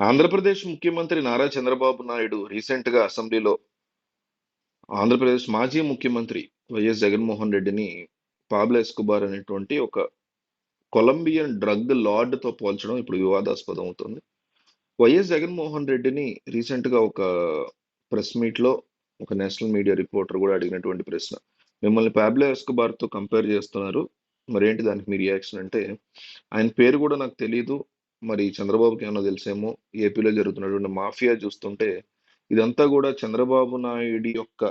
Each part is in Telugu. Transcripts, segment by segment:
ఆంధ్రప్రదేశ్ ముఖ్యమంత్రి నారా చంద్రబాబు నాయుడు రీసెంట్గా అసెంబ్లీలో ఆంధ్రప్రదేశ్ మాజీ ముఖ్యమంత్రి వైఎస్ జగన్మోహన్ రెడ్డిని పాబ్లో ఎస్కుబార్ అనేటువంటి ఒక కొలంబియన్ డ్రగ్ లార్డ్తో పోల్చడం ఇప్పుడు వివాదాస్పదం అవుతుంది. వైఎస్ జగన్మోహన్ రెడ్డిని రీసెంట్గా ఒక ప్రెస్ మీట్లో ఒక నేషనల్ మీడియా రిపోర్టర్ కూడా అడిగినటువంటి ప్రశ్న మిమ్మల్ని పాబ్లో ఎస్కుబార్తో కంపేర్ చేస్తున్నారు మరి ఏంటి దానికి మీ రియాక్షన్? అంటే ఆయన పేరు కూడా నాకు తెలియదు మరి చంద్రబాబుకి ఏమన్నా తెలిసేమో? ఏపీలో జరుగుతున్నటువంటి మాఫియా చూస్తుంటే ఇదంతా కూడా చంద్రబాబు నాయుడు యొక్క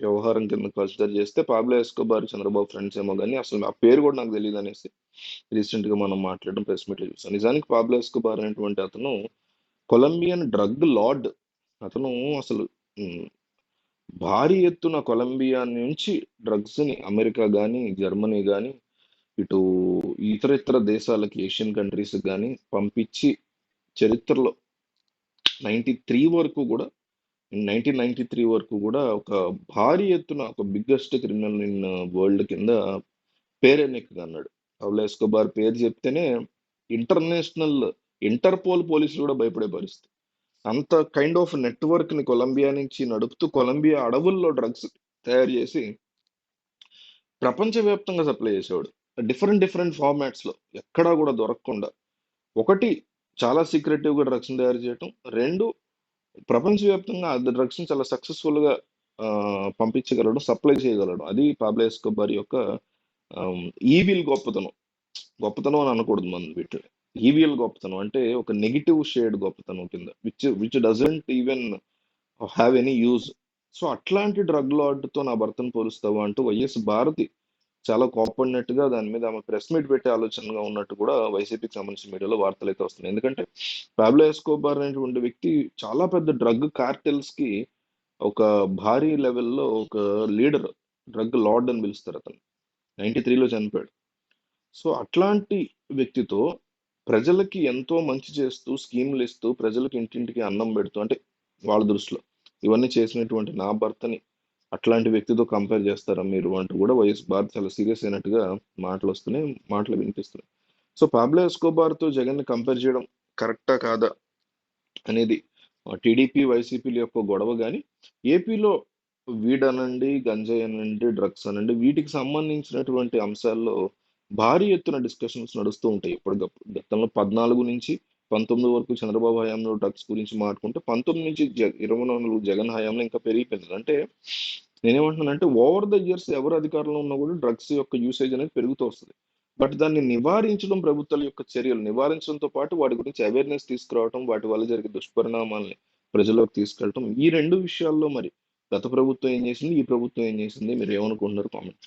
వ్యవహారం కింద కన్సిడర్ చేస్తే పాబ్లో ఎస్కోబార్ చంద్రబాబు ఫ్రెండ్స్ ఏమో కానీ అసలు ఆ పేరు కూడా నాకు తెలియదు అనేసి రీసెంట్గా మనం మాట్లాడడం ప్రెస్ మీట్లో చూసాం. నిజానికి పాబ్లో ఎస్కోబార్ అనేటువంటి అతను కొలంబియన్ డ్రగ్ లార్డ్ అతను అసలు భారీ ఎత్తున కొలంబియా నుంచి డ్రగ్స్ని అమెరికా కానీ జర్మనీ కానీ ఇటు ఇతర ఇతర దేశాలకి ఏషియన్ కంట్రీస్ కానీ పంపించి చరిత్రలో నైన్టీ త్రీ వరకు కూడా నైన్టీన్ నైన్టీ త్రీ వరకు కూడా ఒక భారీ ఎత్తున ఒక బిగ్గెస్ట్ క్రిమినల్ ఇన్ వరల్డ్ కింద పేరెన్నికగా అన్నాడు. పబ్లో ఎస్కోబార్ పేరు చెప్తేనే ఇంటర్నేషనల్ ఇంటర్పోల్ పోలీసులు కూడా భయపడే పరిస్థితి. అంత కైండ్ ఆఫ్ నెట్వర్క్ని కొలంబియా నుంచి నడుపుతూ కొలంబియా అడవుల్లో డ్రగ్స్ తయారు చేసి ప్రపంచవ్యాప్తంగా సప్లై చేసేవాడు. డిఫరెంట్ డిఫరెంట్ ఫార్మాట్స్లో ఎక్కడా కూడా దొరకకుండా ఒకటి చాలా సీక్రెటివ్గా డ్రగ్స్ని తయారు చేయటం రెండు ప్రపంచవ్యాప్తంగా ఆ డ్రగ్స్ని చాలా సక్సెస్ఫుల్గా పంపించగలడం సప్లై చేయగలడం. అది పాబ్లో ఎస్కోబార్ యొక్క ఈవిల్ గొప్పతనం. గొప్పతనం అని అనకూడదు మనం వీటిని. ఈవిఎల్ గొప్పతనం అంటే ఒక నెగిటివ్ షేడ్ గొప్పతనం కింద which which doesn't even have any use so అట్లాంటి డ్రగ్ లాడ్తో నా భర్తను పోలుస్తావా అంటూ వైఎస్ భారతి చాలా కోపడినట్టుగా దాని మీద ఆమె ప్రెస్ మీట్ పెట్టే ఆలోచనగా ఉన్నట్టు కూడా వైసీపీకి సంబంధించిన మీడియాలో వార్తలు అయితే వస్తున్నాయి. ఎందుకంటే పాబ్లో ఎస్కోబార్ అనేటువంటి వ్యక్తి చాలా పెద్ద డ్రగ్ కార్టెల్స్కి ఒక భారీ లెవెల్లో ఒక లీడర్ డ్రగ్ లార్డ్ అని పిలుస్తారు అతను. నైన్టీ త్రీలో చనిపోయాడు. సో అట్లాంటి వ్యక్తితో ప్రజలకి ఎంతో మంచి చేస్తూ స్కీములు ఇస్తూ ప్రజలకు ఇంటింటికి అన్నం పెడుతూ అంటే వాళ్ళ దృష్టిలో ఇవన్నీ చేసినటువంటి నా భర్తని అట్లాంటి వ్యక్తితో కంపేర్ చేస్తారా మీరు అంటూ కూడా వైఎస్ భారత్ చాలా సీరియస్ అయినట్టుగా మాటలు వస్తున్నాయి మాటలు వినిపిస్తున్నాయి. సో పాబ్లో ఎస్కోబార్తో జగన్ని జగన్ కంపేర్ చేయడం కరెక్టా కాదా అనేది టీడీపీ వైసీపీల యొక్క గొడవ కానీ ఏపీలో వీడ్ అనండి గంజాయి అనండి డ్రగ్స్ అనండి వీటికి సంబంధించినటువంటి అంశాల్లో భారీ ఎత్తున డిస్కషన్స్ నడుస్తూ ఉంటాయి. ఎప్పటికప్పుడు గతంలో పద్నాలుగు నుంచి పంతొమ్మిది వరకు చంద్రబాబు హయాంలో డ్రగ్స్ గురించి మాట్లాడుకుంటే పంతొమ్మిది నుంచి జ- ఇరవై నాలుగు జగన్ హయాంలో ఇంకా పెరిగిపోయింది. అంటే నేనేమంటున్నానంటే ఓవర్ ద ఇయర్స్ ఎవరు అధికారంలో ఉన్నా కూడా డ్రగ్స్ యొక్క యూసేజ్ అనేది పెరుగుతూ వస్తుంది. బట్ దాన్ని నివారించడం ప్రభుత్వాల యొక్క చర్యలు నివారించడంతో పాటు వాటి గురించి అవేర్నెస్ తీసుకురావడం వాటి వల్ల జరిగే దుష్పరిణామాలని ప్రజల్లోకి తీసుకెళ్ళటం ఈ రెండు విషయాల్లో మరి గత ప్రభుత్వం ఏం చేసింది? ఈ ప్రభుత్వం ఏం చేసింది? మీరు ఏమనుకుంటున్నారు? కామెంట్